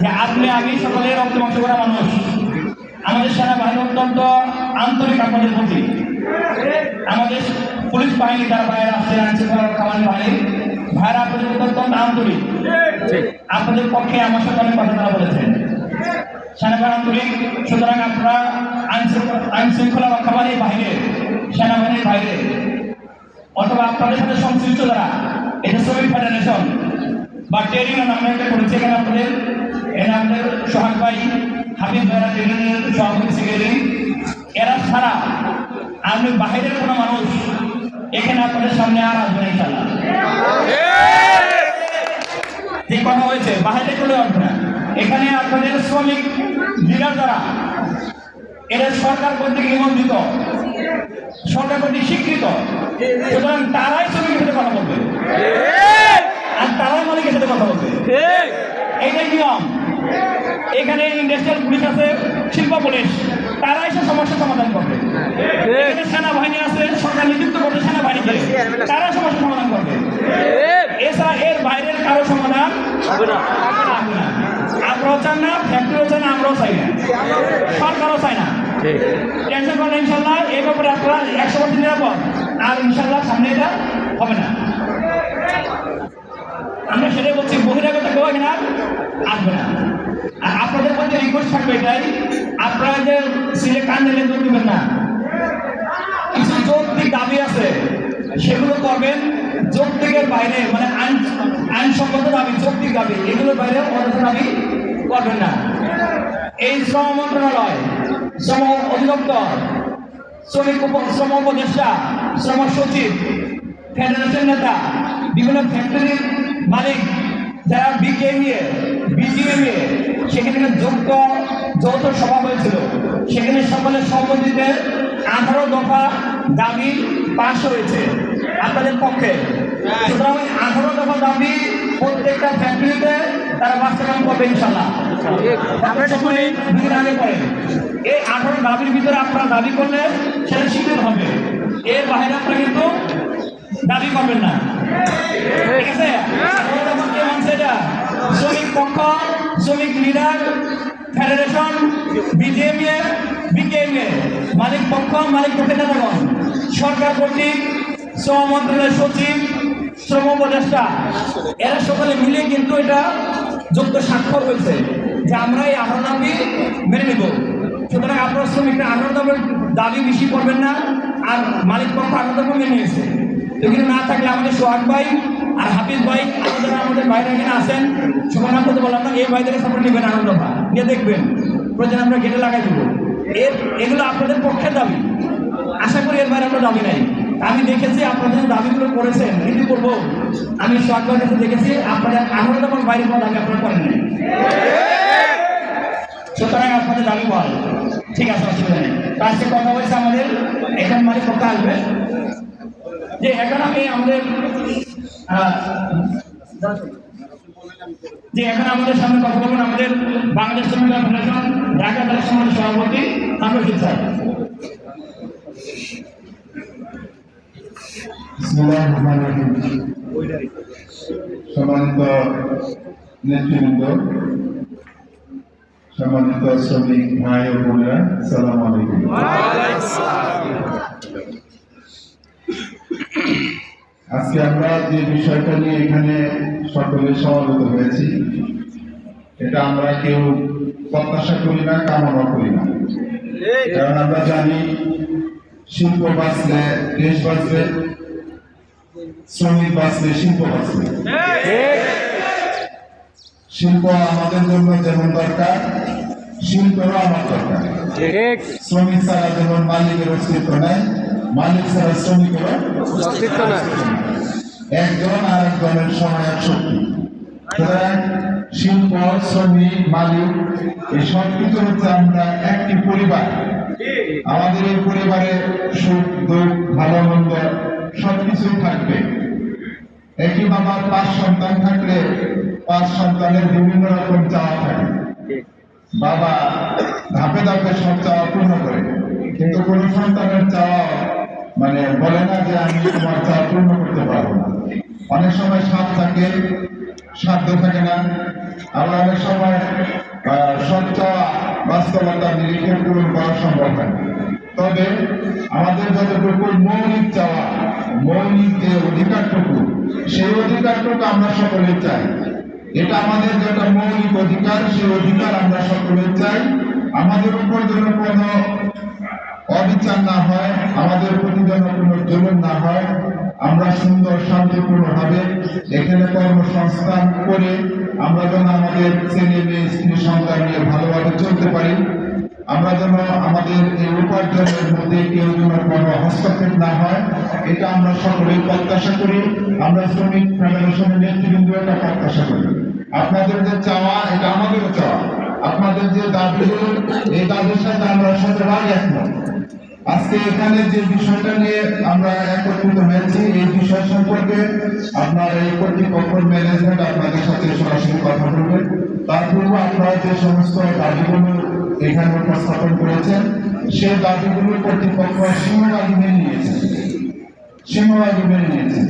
যে আপনি আমি সকলের রক্ত মাংস করা মানুষ। আমাদের সেনাবাহিনী অত্যন্ত আন্তরিক আপনাদের প্রতি। আমাদের পুলিশ বাহিনী যারা ভাইয়েরা আছে আইনশৃঙ্খলা কামানি বাহিনী। ভাইরা আপনাদের অত্যন্ত আন্তরিক। আপনাদের পক্ষে আমার সাথে অনেক কথা তারা বলেছেন। সেনাবাহিনী আন্তরিক। সুতরাং আপনারা আইনশৃঙ্খলা আইনশৃঙ্খলা রক্ষাবাহিনী বাহিনীর সেনাবাহিনীর বাইরে, অথবা আপনাদের সাথে সংশ্লিষ্ট যারা, এটা শ্রমিক ফেডারেশন বা ট্রেডিং নামে একটা করেছে, এখানে আপনাদের এখানে আমাদের সোহাগ ভাই হাবিব ভাইরা ট্রেডিংয়ের সভাপতি সেক্রেটারি এরা ছাড়া আপনি বাহিরের কোনো মানুষ এখানে আপনাদের সামনে আর আসবে না ইনশাল্লাহ যে কথা হয়েছে বাহিরে চলে আসবে না। এখানে আপনাদের শ্রমিক লিডার যারা এরা সরকার কর্তৃক নিবন্ধিত সরকার কর্তৃক স্বীকৃত। সুতরাং তারাই শ্রমিকের সাথে কথা বলবে। আর তারাই মালিকের সাথে কথা বলবে। এইটাই নিয়ম। এখানে ইন্ডাস্ট্রিয়াল পুলিশ আছে শিল্প পুলিশ। তারা এসে সমস্যার সমাধান করবে। এখানে সেনাবাহিনী আছে সরকার নিযুক্ত করবে সেনাবাহিনীকে। তারা সমস্যার সমাধান করবে। এছাড়া এর বাইরের কারও সমাধান হবে না। আপনারাও চান না ফ্যাক্টরিও চান না আমরাও চাই না। সরকারও চাই না। টেনশন করেন ইনশাল্লাহ। এই ব্যাপারে আপনারা একশো পার্সেন্ট নিরাপদ। আর ইনশাল্লাহ সামনে এটা হবে না। আমরা সেটাই বলছি বহিরাগত কেউ এখানে আর আসবে না। আপনাদের মধ্যে রিকোয়েস্ট থাকবে এটাই আপনারা যে সিলে কান দিলে দূর দেবেন না। কিছু যৌক্তিক দাবি আছে, সেগুলো করবেন। যৌক্তিকের বাইরে মানে আইন, আইনসম্মত দাবি, যৌক্তিক দাবি, এগুলোর বাইরে অযথা দাবি করবেন না। এই শ্রম মন্ত্রণালয়, শ্রম অধিদপ্তর, শ্রমিক শ্রম উপদেষ্টা, শ্রম সচিব ফেডারেশন নেতা, বিভিন্ন ফ্যাক্টরির মালিক, যারা বিকেএমএ বিজিএমএ সেখানে যুক্ত যৌথ সভা হয়েছিল। সেখানে সকলের সম্মতিতে আঠারো দফা দাবি পাশ হয়েছে আপনাদের পক্ষে। সুতরাং ওই আঠারো দফা দাবি প্রত্যেকটা ফ্যাক্টরিতে তারা বাস্তবায়ন করবে ইনশাল্লাহ আমরা শুনি। দুদিন আগে পরে এই আঠারো দাবির ভিতরে আপনারা দাবি করলে সেটা স্বীকৃত হবে। এর বাইরে আপনারা কিন্তু দাবি করবেন না। ঠিক আছে? এটা? শ্রমিক পক্ষ, শ্রমিক লিডার, ফেডারেশন বিজেএমএ বিকেএমএ, মালিক পক্ষ, মালিক পক্ষের নেতাগণ সরকার কর্তৃক শ্রম মন্ত্রণালয়ের সচিব, শ্রম উপদেষ্টা, এরা সকলে মিলে কিন্তু এটা যুক্ত স্বাক্ষর হয়েছে, যে আমরা এই দাবি মেনে নেব। সুতরাং আপনার শ্রমিকরা দামের দাবি বেশি করবেন না, আর মালিক পক্ষ দাবি মেনে নিয়েছে। এগুলো না থাকলে আমাদের সোহাগ ভাই আর হাফিজ ভাই, আমাদের আমাদের বাইরে এখানে আসেন সবার নাম করতে বললাম না এই ভাইদের সাপোর্ট নেবেন আনন্দ ভা নিয়ে দেখবেন। প্রয়োজন আমরা গেটে লাগাই দেবো। এর এগুলো আপনাদের পক্ষের দাবি। আশা করি এর বাইরে আপনার দাবি নাই। আমি দেখেছি আপনাদের দাবিগুলো করেছেন কিন্তু করব। আমি সোহাগ ভাইয়ের কাছে দেখেছি আপনাদের আনন্দ দামের বাইরে কোনো দাবি আপনারা করেন নাই। সুতরাং আপনাদের দাবি বল। ঠিক আছে, অসুবিধা নেই। আজকে কথা হয়েছে আমাদের, এখান মালিক পক্ষ আসবে। যে এখন আমি আমাদের যে এখন আমাদের সামনে কথা বলবেন আমাদের বাংলাদেশ শ্রমিক ফেডারেশন ঢাকা সমাজের সভাপতি আমরুল স্যার। বিসমিল্লাহির রহমানির রহিম। সম্মানিত নেতৃবৃন্দ সম্মানিত শ্রমিক ভাই ও বোনেরা সালাম আলাইকুম। আজকে আমরা যে বিষয়টা নিয়ে এখানে সকলে সমাবেত হয়েছি এটা আমরা কেউ প্রত্যাশা করি না কামনা করি না। কারণ আমরা জানি শিল্প বাঁচলে দেশ বাঁচবে শ্রমিক বাঁচলে শিল্প বাঁচবে শিল্প আমাদের জন্য যেমন দরকার শিল্পেরও আমার দরকার। শ্রমিক ছাড়া যেমন মালিকের অস্তিত্ব নেই মালিক ছাড়া নাই। একজন আর একজনের শক্তি। সুতরাং শিল্প শ্রমিক মালিক এই সব কিছু হচ্ছে আমরা একটি পরিবার। আমাদের এই পরিবারে সুখ দুঃখ ভালো মন্দ সবকিছুই থাকবে। একই বাবার পাঁচ সন্তান থাকলে পাঁচ সন্তানের বিভিন্ন রকম চাওয়া থাকে। বাবা ধাপে ধাপে সব চাওয়া পূর্ণ করে। কিন্তু কোন সন্তানের চাওয়া মানে বলে না যে আমি তোমার চাওয়া পূর্ণ করতে পারব না। অনেক সময় সাপ থাকে সাধ্য থাকে না। আমরা অনেক সময় সত্য বাস্তবতা নিরীক্ষণ পূরণ করা সম্ভব হয়। তবে আমাদের যতটুকু মৌলিক চাওয়া, মৌলিক যে অধিকারটুকু, সেই অধিকারটুকু আমরা সকলে চাই। এটা আমাদের যেটা মৌলিক অধিকার, সেই অধিকার আমরা সকলে চাই। আমাদের উপর যেন কোনো অবিচার না হয়, আমাদের প্রতি যেন কোনো জুলুম না হয়, আমরা সুন্দর, শান্তিপূর্ণ ভাবে এখানে কর্মসংস্থান করে আমরা যেন আমাদের ছেলে মেয়ে, স্ত্রী, সন্তান নিয়ে ভালোভাবে চলতে পারি। আমরা যেন আমাদের এই উপার্জনের মধ্যে কেউ যেন কোনো হস্তক্ষেপ না হয়, এটা আমরা সকলেই প্রত্যাশা করি। আমরা শ্রমিক ফেডারেশনের নেতৃবৃন্দ, এটা প্রত্যাশা করি। আপনাদের যে চাওয়া, এটা আমাদেরও চাওয়া। আপনাদের যে দাবিগুলো এই দাবির সাথে আমরা শতভাগ একমত। আজকে এখানে যে বিষয়টা নিয়ে আমরা একত্রিত হয়েছি, এই বিষয় সম্পর্কে আপনার এই কর্তৃপক্ষের ম্যানেজমেন্ট আপনাদের সাথে সরাসরি কথা বলবে। তার পূর্বে আপনারা যে সমস্ত দাবিগুলো এখানে উপস্থাপন করেছেন, সেই দাবিগুলো কর্তৃপক্ষ সিংহবাদী মেনে নিয়েছে। সিংহবাদী মেনে নিয়েছে।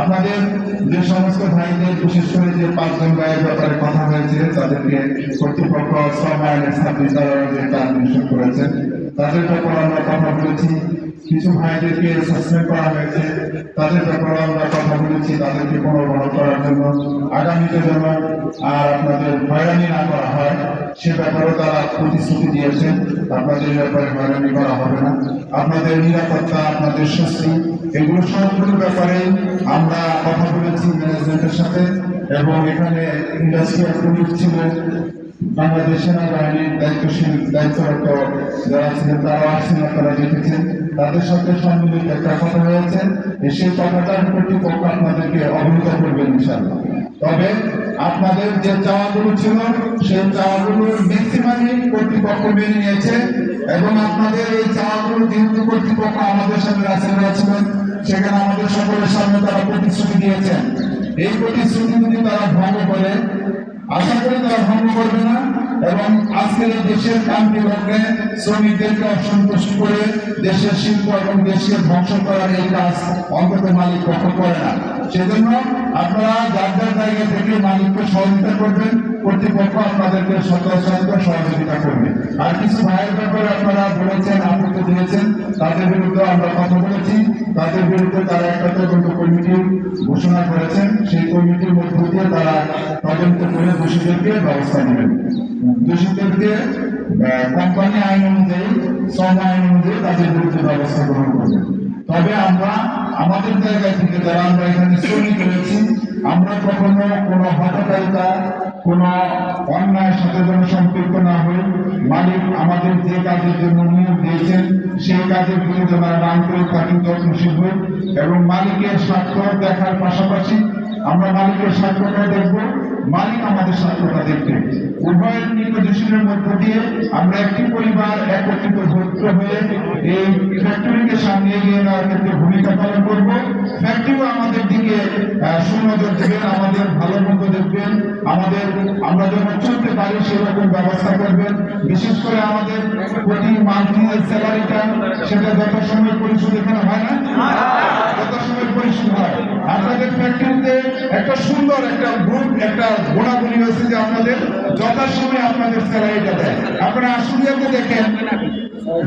আপনাদের যে সমস্ত ভাইদের, বিশেষ করে যে পাঁচজন ভাইয়ের ব্যাপারে কথা হয়েছে, তাদেরকে কর্তৃপক্ষ শ্রম আইনের ট্রান্সমিশন করেছেন, তাদের ব্যাপারে আমরা কথা বলেছি। কিছু ভাইদেরকে সাসপেন্ড করা হয়েছে, তাদের ব্যাপারে আমরা কথা বলেছি, তাদেরকে পুনর্বহাল করার জন্য, আগামীতে যেন আর আপনাদের হয়রানি না করা হয়, সে ব্যাপারে তারা প্রতিশ্রুতি দিয়েছেন। আপনাদের ব্যাপারে হয়রানি করা না আপনাদের নিরাপত্তা, আপনাদের স্বস্তি এগুলো সবগুলো ব্যাপারে আমরা কথা বলেছি ম্যানেজমেন্টের সাথে এবং এখানে ইন্ডাস্ট্রিয়াল পুলিশ ছিল, বাংলাদেশ সেনাবাহিনীর দায়িত্বশীল, দায়িত্বরত যারা ছিলেন তারা আসছেন, আপনারা দেখেছেন। তাদের সাথে সম্মিলিত একটা কথা হয়েছে। সেই কথাটার কর্তৃপক্ষ আপনাদেরকে অবহিত করবেন ইনশাল্লাহ তবে আপনাদের যে চাওয়াগুলো ছিল, সেই চাওয়াগুলো ম্যাক্সিমামই কর্তৃপক্ষ মেনে নিয়েছে এবং আপনাদের এই চাওয়াগুলো যেহেতু কর্তৃপক্ষ আমাদের সাথে রাস্তায় ছিলেন, সেখানে আমাদের সকলের সামনে তারা প্রতিশ্রুতি দিয়েছেন। এই প্রতিশ্রুতি যদি তারা ভঙ্গ করে, আশা করি তারা ভঙ্গ করবে না এবং আজকের দেশের কান্তি লগ্নে শ্রমিকদেরকে অসন্তুষ্ট করে দেশের শিল্প এবং দেশকে ধ্বংস করার এই কাজ অন্তত মালিক পক্ষ করে না। সেজন্য আপনারা যার যার জায়গা থেকে মালিককে সহযোগিতা করবেন, কর্তৃপক্ষ আপনাদেরকে সতর্ক সহযোগিতা করবে। আর কিছু ভাইয়ের ব্যাপারে আপনারা বলেছেন, আপত্তি দিয়েছেন, তাদের বিরুদ্ধে আমরা কথা বলেছি। তাদের বিরুদ্ধে তারা একটা তদন্ত কমিটি ঘোষণা করেছেন। সেই কমিটির মধ্য দিয়ে তারা তদন্ত করে দোষীদেরকে ব্যবস্থা নেবেন। দোষীদেরকে কোম্পানি আইন অনুযায়ী, শ্রম আইন অনুযায়ী তাদের বিরুদ্ধে ব্যবস্থা গ্রহণ করবেন। তবে আমরা আমাদের জায়গা থেকে যারা আমরা এখানে শ্রমিক রয়েছি, আমরা কখনো কোনো হঠকারিতা কোনো অন্যায়ের সাথে যেন সম্পৃক্ত না হই। মালিক আমাদের যে কাজের জন্য নিয়োগ দিয়েছেন, সেই কাজের প্রতি যেন আমরা করে থাকি, যত্নশীল এবং মালিকের স্বার্থ দেখার পাশাপাশি আমরা মালিকের স্বার্থটা দেখব। মালিক আমাদের স্বার্থটা দেখবে উভয়ের নির্দেশনের মধ্য দিয়ে আমরা একটি পরিবার, একত্রিত ভদ্র হয়ে এই ফ্যাক্টরিকে সামনে এগিয়ে নেওয়ার ক্ষেত্রে ভূমিকা পালন করব। ফ্যাক্টরিও আমাদের দিকে সুনজর দেবেন, আমাদের ভালো মন্দ দেখবেন, আমাদের, আমরা যেন চলতে পারি সেরকম ব্যবস্থা করবেন। বিশেষ করে আমাদের প্রতি মান্থলি স্যালারিটা সেটা যত সময় পরিশোধ এখানে হয় না? যত সময় পরিশোধ হয়। আপনাদের ফ্যাক্টরিতে একটা সুন্দর একটা গুড একটা গুণাগুণি হয়েছে যে আপনাদের যথাসময়ে আপনাদের স্যালারিটা দেয়। আপনারা আসুলিয়াতে দেখেন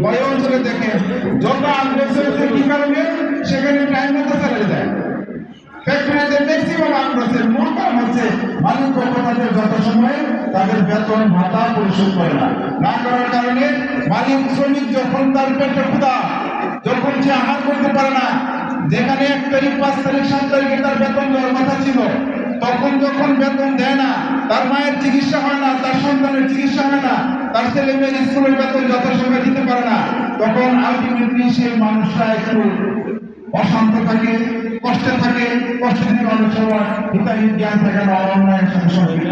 বয় অঞ্চলে দেখেন, যত আগ্রেস হয়েছে, কি কারণে? সেখানে টাইম মতো স্যালারি দেয়। ম্যাক্সিমাম হচ্ছে তাদের বেতন ভাতা পরিশোধ না। না করার কারণে যখন তার যখন সে আহার করতে পারে না যেখানে এক তারিখ পাঁচ তারিখ সাত তারিখে তার বেতন দেওয়ার কথা ছিল, তখন যখন বেতন দেয় না, তার মায়ের চিকিৎসা হয় না, তার সন্তানের চিকিৎসা হয় না, তার ছেলে মেয়ের স্কুলের বেতন যথাসময়ে দিতে পারে না, তখন আলটিমেটলি সেই মানুষটা একটু অশান্ত থাকে, কষ্টে থাকে, কষ্ট থেকে অনেক সময় হিতাহিত জ্ঞান থাকে না, অন্যায়ের সাথে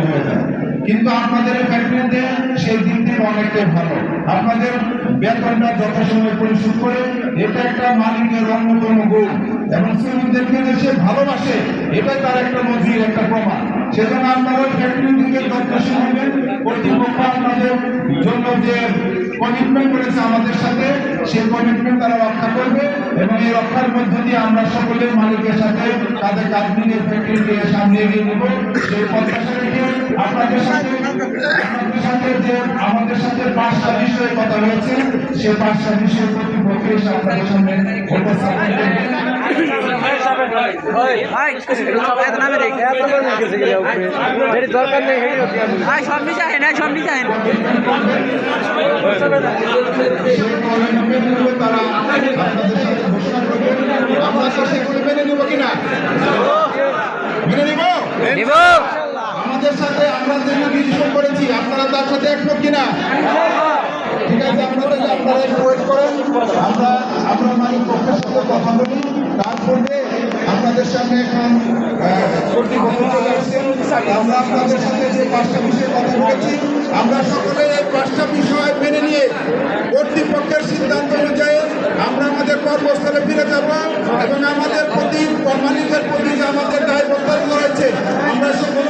হয়ে যায়। কিন্তু আপনাদের এই অনেকটাই ভালো আপনাদের বেতনটা যথাসময় পরিশোধ করে এটা একটা মালিকের অন্যতম গুণ। এবং শ্রমিকদেরকে দেশে ভালোবাসে এটা তার একটা নজির একটা প্রমাণ। সেজন্য আপনারা ফ্যাক্টরি থেকে যত্নশীল শুনবেন কর্তৃপক্ষ আপনাদের জন্য যে কমিটমেন্ট করেছে আমাদের সাথে সেই কমিটমেন্ট তারা রক্ষা করবে এবং এই রক্ষার মধ্য দিয়ে আমরা সকলে মালিকের সাথে তাদের মিলিয়ে ফ্যাক্টরি দিয়ে সামনে এগিয়ে নেব। সেই প্রত্যাশা আপনাদের সাথে আপনাদের সাথে যে আমাদের সাথে পাঁচটা বিষয়ে কথা হয়েছে সেই পাঁচটা বিষয় কর্তৃপক্ষ এসে আপনাদের সামনে দরকার নেই সব নিচে হ্যাঁ, সব নিচে মেনে নেব। কিনা আমাদের সাথে আমরা যে নির্দেশন করেছি আপনারা তার সাথে একমত কিনা ঠিক আছে আপনারা একটু ওয়েট করেন আমরা আমরা মালিক পক্ষের সাথে কথা বলি তারপরে আপনাদের সামনে এখন আমরা আপনাদের সাথে যে পাঁচটা বিষয়ে কথা বলেছি, আমরা সকলে এই পাঁচটা বিষয় মেনে নিয়ে কর্তৃপক্ষের সিদ্ধান্ত অনুযায়ী আমরা আমাদের কর্মস্থলে ফিরে যাব এবং আমাদের প্রতি মালিকের প্রতি যে আমাদের দায়বদ্ধতা রয়েছে, আমরা সকলে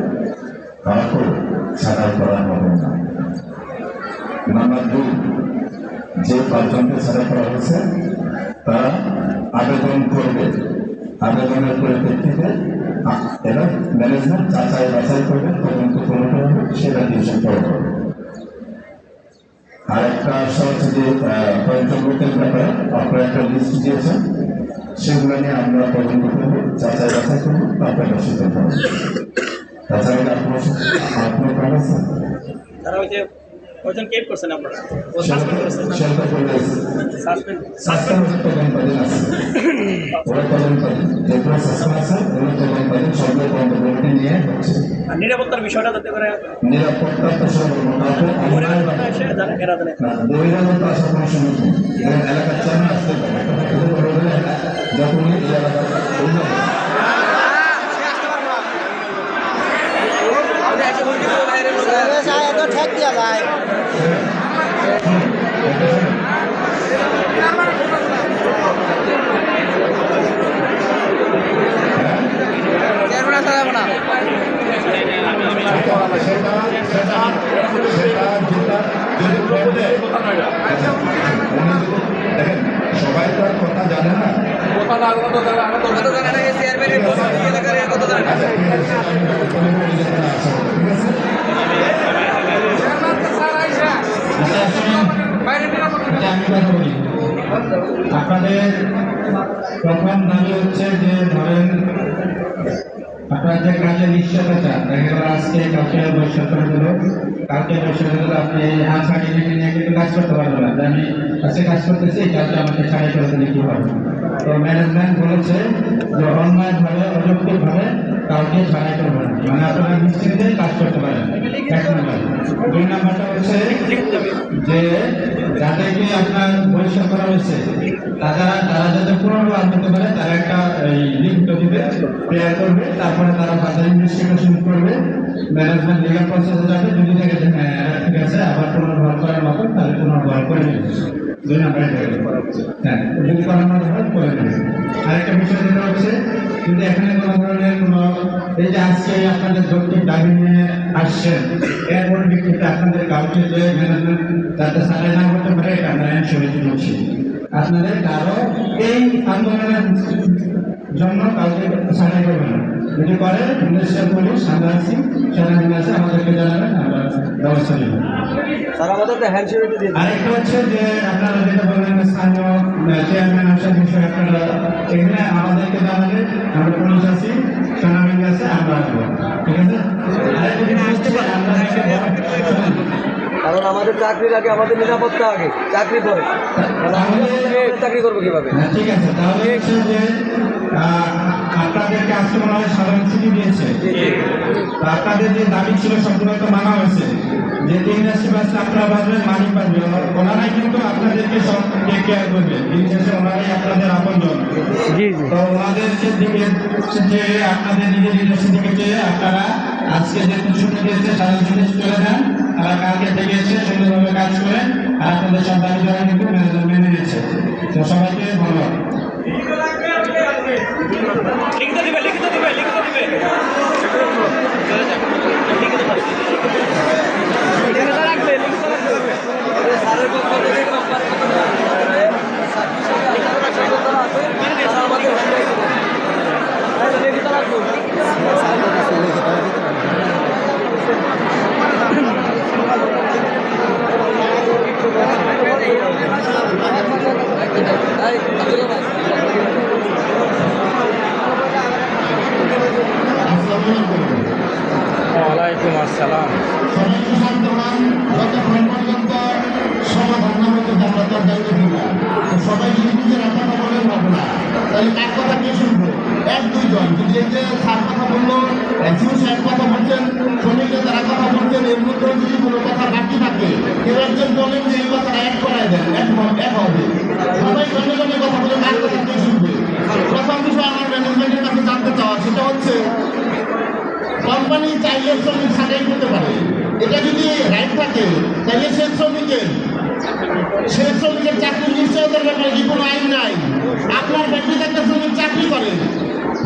কাউকে ছাড়াই করা হবে না। নাম্বার দুই, যে পাঁচজনকে ছাড়া করা হয়েছে, তারা আবেদন করবে। আবেদনের পরিপ্রেক্ষিতে এরা ম্যানেজমেন্ট যাচাই বাছাই করবে, তদন্ত কোনোটা হবে সেটা ডিসিশন করবে আর একটা আশা হচ্ছে যে পঞ্চমূর্তের ব্যাপারে আপনারা একটা লিস্ট দিয়েছেন, সেগুলো নিয়ে আমরা তদন্ত করব, যাচাই বাছাই করব, তারপরে সিদ্ধান্ত হবে তারা ওই যে ওজন কেপ করছেন আপনারা? ও সাসপেন্ড করেছেন সাসপেন্ড সাসপেন্ড আর নিরাপত্তার বিষয়টা যাতে করে নিরাপত্তা তো সর্বপ্রথম পরিবার এসে জানে এরা জানে বহিরাগত আসার কোনো সুযোগ নেই এবং এলাকার চেয়ারম্যান আসতে পারে একটা পক্ষ থেকে বড় হলে যখনই এই এলাকার অভিযোগ ঠেক দিয়া যায় চেয়ারম্যান আসা যাবে না সেটা সেটা সেটা যেটা যদি করবে উনি যদি দেখেন সবাই তো আর কথা জানে না কত জানে না চেয়ারম্যানের এলাকার কত জানে না আচ্ছা, ঠিক আছে, আমি বলে বলে যেতে না, আচ্ছা, ঠিক আছে? আচ্ছা, শুনুন। আচ্ছা, আমি কথা বলি। আপনাদের প্রথম দাবি হচ্ছে যে ধরেন আপনার যে কাজে নিশ্চয়তা চান দেখা গেল আজকে কালকে বৈশাখ করে দিল কালকে বৈশাখ করে আপনি আজ ছাড়ি নিয়ে নিয়ে কিন্তু কাজ করতে পারবেন না। আমি আজকে কাজ করতেছি, কালকে আমাকে ছাড়ি করে দিলে কি হবে? তো ম্যানেজমেন্ট বলেছে যে অন্যায় ভাবে অযৌক্তিক ভাবে কাউকে ছাড়াই করবে না। মানে আপনারা নিশ্চিন্তে কাজ করতে পারেন। এক নম্বর দুই নম্বরটা হচ্ছে যে যাদেরকে আপনার বহিষ্কার করা হয়েছে, তারা তারা যাতে পুনর্বার করতে পারে, তারা একটা, এই লিঙ্ক দিবে করবে, তারপরে তারা ফার্দার ইনভেস্টিগেশন করবে। ম্যানেজমেন্ট লিগাল প্রসেসে যাবে যদি যে হ্যাঁ ঠিক আছে, আবার পুনর্বার করার মতো তাহলে পুনর্বার করে দুই হ্যাঁ যদি হয় করে নেবে। আরেকটা বিষয় হচ্ছে, যদি এখানে কোনো ধরনের এই যে আজকে আপনাদের যৌক্তিক দাবি নিয়ে আসছেন এর পরিপ্রেক্ষিতে আপনাদের কাউকে যে ম্যানেজমেন্ট সারাই না করতে পারে, এটা আমরা সমিতি বলছি আপনাদের কারও এই আন্দোলনের জন্য কাউকে সাহায্য করবে না। যদি করে ইন্ডাস্ট্রিয়াল পুলিশ আমরা আছি সেনাবাহিনী আছে আমাদেরকে জানাবেন আমরা ব্যবস্থা নেব। আরেকটা হচ্ছে যে আপনারা যেটা বললেন স্থানীয় চেয়ারম্যান আসার বিষয়ে আপনারা এখানে আমাদেরকে জানালে আমরা পুলিশ আছি আমরা আসব। ঠিক আছে? কারণ আমাদের চাকরির আগে আমাদের নিরাপত্তা আগে চাকরি পরে তাহলে চাকরি করব কীভাবে? হ্যাঁ, ঠিক আছে। তাহলে আপনাদেরকে আজকে মনে হয় সাধারণ ছুটি দিয়েছে। তো আপনাদের যে দাবি ছিল সবগুলো তো মানা হয়েছে। যে তিন রাশি বাসে আপনারা বাঁচবেন মালিক বাঁচবে ওনারাই কিন্তু আপনাদেরকে সব টেক কেয়ার করবে। দিন শেষে ওনারাই আপনাদের আপনজন। জি জি। তো ওনাদের যে দিকে যে আপনাদের নিজের নিজস্ব দিকে আপনারা আজকে যে ছুটি দিয়েছে সাধারণ ছুটি চলে যান। তারা কালকে থেকে এসে সুন্দরভাবে কাজ করেন আর আপনাদের দাবি দ্বারা কিন্তু মেনে নিয়েছে। তো সবাইকে ধন্যবাদ। লিখিত দিবে লিখিত দিবে লিখিত দিবে। লিখিত কোম্পানি শ্রমিক ছাঁটাই করতে পারে এটা যদি রাইট থাকে তাহলে সে শ্রমিকের সে শ্রমিকের চাকরি নিশ্চয়তার ব্যাপারে কি কোনো আইন নাই আপনার ফ্যাক্টরিতে একটা শ্রমিক চাকরি করে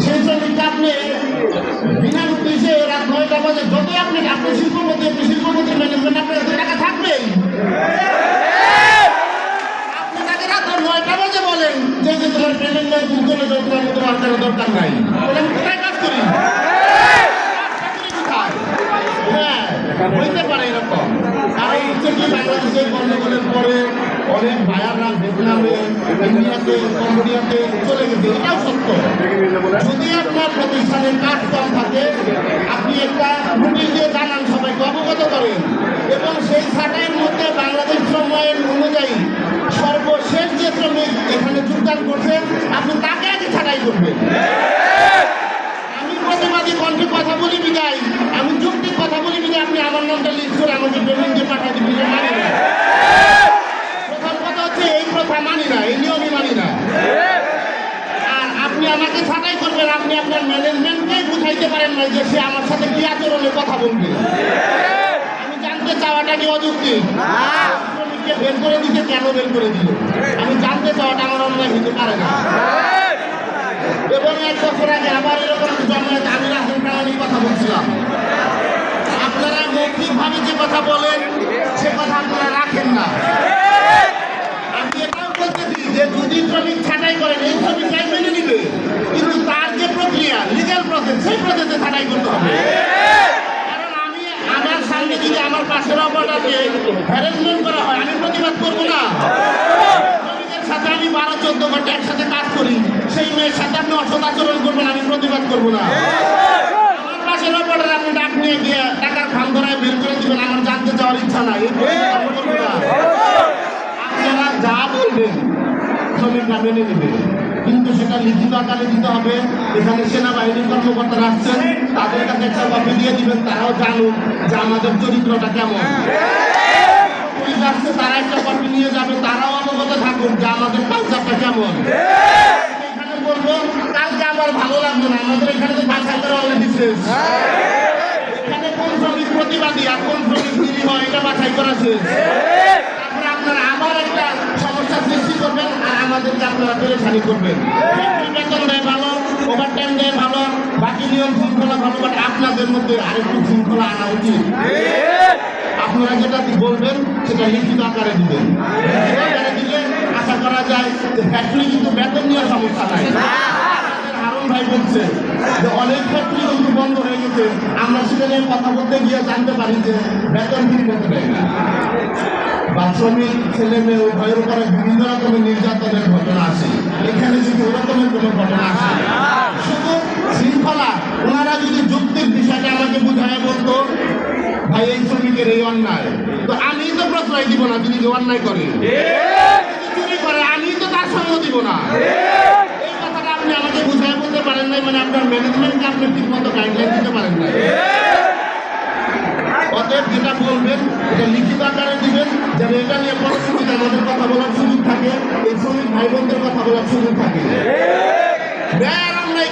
সেই শ্রমিকটা আপনি বিনা নোটিশে রাত নয়টা বাজে যত আপনি আপনি শিল্পপতি আপনি শিল্পপতি ম্যানেজমেন্ট আপনার কাছে টাকা থাকবেই আপনি তাকে রাত নয়টা বাজে বলেন যে তোমার পেমেন্ট নাই তুমি চলে যাও তোমার দরকার নাই কোথায় কাজ করি চাকরি কোথায়? হ্যাঁ, হইতে পারে এরকম। কারণ হচ্ছে কি বাংলাদেশের গন্ডগোলের পরে অনেক ভাইয়াররা ভিয়েতনামে ইন্ডিয়াতে, কম্বোডিয়াতে চলে গেছে। এটাও সত্য। যদি আপনার প্রতিষ্ঠানে কাজ কম থাকে, আপনি একটা নোটিশ দিয়ে জানান, সবাইকে অবগত করেন। এবং সেই ছাঁটাইয়ের মধ্যে বাংলাদেশ সময়ের অনুযায়ী সর্বশেষ যে শ্রমিক এখানে যোগদান করছেন, আপনি তাকে আগে ছাঁটাই করবেন। আমি প্রতিবাদী কণ্ঠে কথা বলি বিদায়। আপনি আমার নামটা লিস্ট করে আমাকে পেমেন্ট দিয়ে পাঠিয়ে দিবি মানি না প্রথম কথা হচ্ছে এই প্রথা মানি না এই নিয়মই মানি না। আর আপনি আমাকে ছাঁটাই করবেন আপনি আপনার ম্যানেজমেন্টকেই বুঝাইতে পারেন না যে সে আমার সাথে কি আচরণে কথা বলবে। আমি জানতে চাওয়াটা কি অযুক্তি? শ্রমিককে বের করে দিতে কেন বের করে দিল? আমি জানতে চাওয়াটা আমার অন্যায় হতে পারে না। এবং এক বছর আগে আবার এরকম জন্মায় আমি রাহুল প্রামাণিক কথা বলছিলাম। মৌখিকভাবে যে কথা বলেন সে কথা আপনারা রাখেন না। আমি এটাও বলতেছি যে যদি শ্রমিক ছাঁটাই করেন, এই শ্রমিকটাই মেনে নিবে। কিন্তু তার যে প্রক্রিয়া লিগাল প্রসেস সেই প্রসেসে ছাঁটাই করতে হবে। কারণ আমি আমার সামনে যদি আমার পাশের অপরাধে হ্যারাসমেন্ট করা হয়, আমি প্রতিবাদ করব না। সাথে আমি বারো, চোদ্দ ঘণ্টা একসাথে কাজ করি, সেই মেয়ের সাথে আপনি অসৎ আচরণ করবেন, আমি প্রতিবাদ করব না। আমার পাশের আপনি ডাক নিয়ে গিয়ে টাকার খাম ধরায় বের করে দিবেন আমার জানতে চাওয়ার ইচ্ছা নাই। আপনারা যা বলবেন শ্রমিকরা মেনে নেবে কিন্তু সেটা লিখিত আকারে দিতে হবে এখানে সেনাবাহিনীর কর্মকর্তারা আসছেন তাদের কাছে একটা কপি দিয়ে দিবেন তারাও জানুক যে আমাদের চরিত্রটা কেমন পুলিশ আসছে তারা একটা কপি নিয়ে যাবে তারাও অবগত থাকুক যে আমাদের কালচারটা কেমন এখানে বলব কালকে আমার ভালো লাগবে না আমাদের এখানে তো বাছাই করা অলরেডি শেষ। এখানে কোন শ্রমিক প্রতিবাদী আর কোন শ্রমিক নিরীহ এটা বাছাই করা শেষ। তারপরে আপনারা আবার একটা সমস্যা সৃষ্টি করবেন আর আমাদেরকে আপনারা পেরেছানি করবেন। বেতন দেয় ভালো ওভার টাইম দেয় ভালো, বাকি নিয়ম শৃঙ্খলা ভালো বাট আপনাদের মধ্যে আরেকটু শৃঙ্খলা আনা উচিত। আপনারা যেটা বলবেন, সেটা লিখিত আকারে দিবেন। আকারে দিলে আশা করা যায় যে ফ্যাক্টরি কিন্তু বেতন নিয়ে সমস্যা নাই। ভাই বলছে যে অনেক ক্ষেত্রে কিন্তু বন্ধ হয়ে গেছে। আমরা সেখানে কথা বলতে গিয়ে জানতে পারি যে বেতন ঠিক মতো দেয় না বা শ্রমিক ছেলে মেয়ে উভয়ের উপরে বিভিন্ন রকমের নির্যাতনের ঘটনা আছে। এখানে যদি ওরকমের কোনো ঘটনা আছে শুধু শৃঙ্খলা ওনারা যদি যুক্তির বিষয়টা আমাকে বুঝায় বলতো ভাই এই শ্রমিকের এই অন্যায়। তো আমি তো প্রশ্রয় দিব না যদি অন্যায় করে। চুরি করে আমি তো তার সঙ্গ দিব না। আপনি আমাকে বুঝায় বলতে পারেন নাই মানে আপনার ম্যানেজমেন্টকে আপনি ঠিক মতো গাইডলাইন দিতে পারেন নাই। অতএব যেটা বলবেন, এটা লিখিত আকারে দিবেন, যেন এটা নিয়ে পরবর্তীতে আমাদের কথা বলার সুযোগ থাকে, এই শ্রমিক ভাই বোনদের কথা বলার সুযোগ থাকে।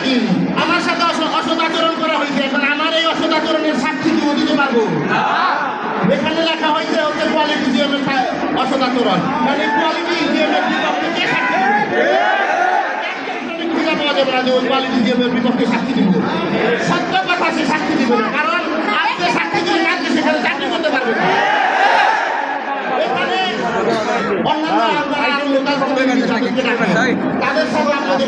কি? আমার সাথে অস- অসৎ আচরণ করা হয়েছে, এখন আমার এই অসৎ আচরণের সাক্ষী কি দিতে পারব? এখানে লেখা হয়েছে হচ্ছে কোয়ালিটি জিএমের অসৎ মানে কোয়ালিটি জিএমের বিপক্ষে সাক্ষী? খুঁজে পাওয়া যাবে না যে ওই কোয়ালিটি জিএমের বিপক্ষে সাক্ষী দিব। সত্য কথা সে সাক্ষী দিবে না কারণ আজকে সাক্ষী দিলে কালকে সেখানে চাকরি করতে পারবে না। তাদের সঙ্গে থাকতে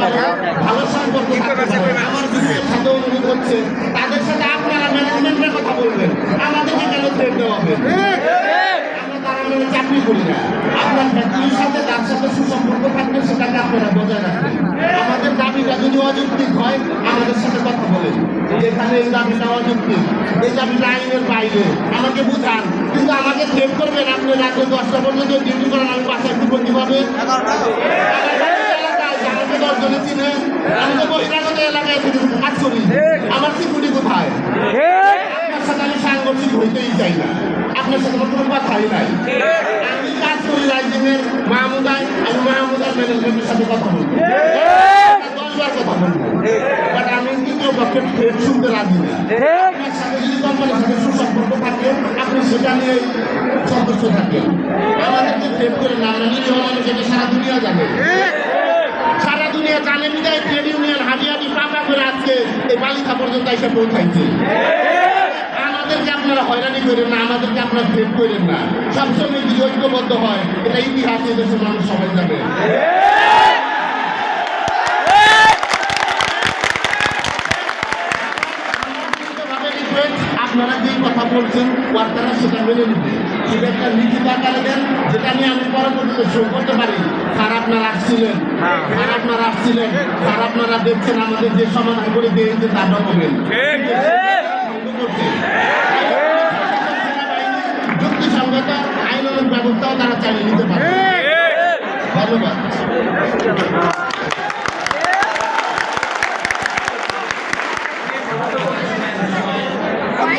পারে, ভালো সম্পর্ক আমার সাথে অনুরোধ হচ্ছে তাদের সাথে আপনারা ম্যানেজমেন্টের কথা বলবেন। আমাদেরকে কেন থ্রেট দেওয়া হবে। আমরা মানে চাকরি করি না আপনার ফ্যাক্টরির সাথে তার সাথে সুসম্পর্ক থাকলে সেটাকে আপনারা বজায় রাখবেন। আমাদের দাবিটা যদি অযৌক্তিক হয়, আমাদের সাথে কথা বলেন এখানে এই দাবিটা অযৌক্তিক, এই দাবিটা আইনের বাইরে, আমাকে বুঝান। কিন্তু আমাকে থ্রেট করবেন আপনি রাতে দশটা পর্যন্ত ডিউটি করেন আমি বাসায় ফিরবো কীভাবে দশজনে আমি তো বহিরাগত এলাকায় কাজ করি। আমার সিকিউরিটি কোথায়? আপনার সাথে আমি সাংগঠনিক হইতেই চাই না। আপনার সাথে কোনো কথাই নাই। আমি কাজ করি রাইজিংয়ের মাহমুদায় আমি মাহমুদার ম্যানেজমেন্টের সাথে কথা বলব। দশবার কথা বলব। বাট আমি দ্বিতীয় পক্ষের ফের শুনতে রাজি না। আপনার সাথে যদি কোম্পানির সাথে সুসম্পর্ক থাকে আপনি সেটা নিয়ে সন্তুষ্ট থাকেন। আমাদেরকে ফের করে না আমরা নিরীহ মানুষ এটা সারা দুনিয়া জানে। সারা দুনিয়া জানে বিদায় ট্রেড ইউনিয়ন হাবিয়াবি পাকা করে আজকে এই বালিকা পর্যন্ত এসে পৌঁছাইছে। করেন না আমাদেরকে আপনারা ফেট করেন না। সবসময় যদি ঐক্যবদ্ধ হয় এটা ইতিহাসে দেশের মানুষ সবাই যাবে আপনারা যেই কথা বলছেন ওয়ার্কাররা সেটা মেনে নিবে। সেটা একটা লিখিত আকারে দেন যেটা নিয়ে আমি পরবর্তীতে শো করতে পারি। স্যার আপনারা আসছিলেন। স্যার আপনারা আসছিলেন। স্যার আপনারা দেখছেন আমাদের যে সমাধান করে দিয়ে যে তা ডকুমেন্ট। ব্যবস্থাও তারা চালিয়ে নিতে পারে ধন্যবাদ। ভাই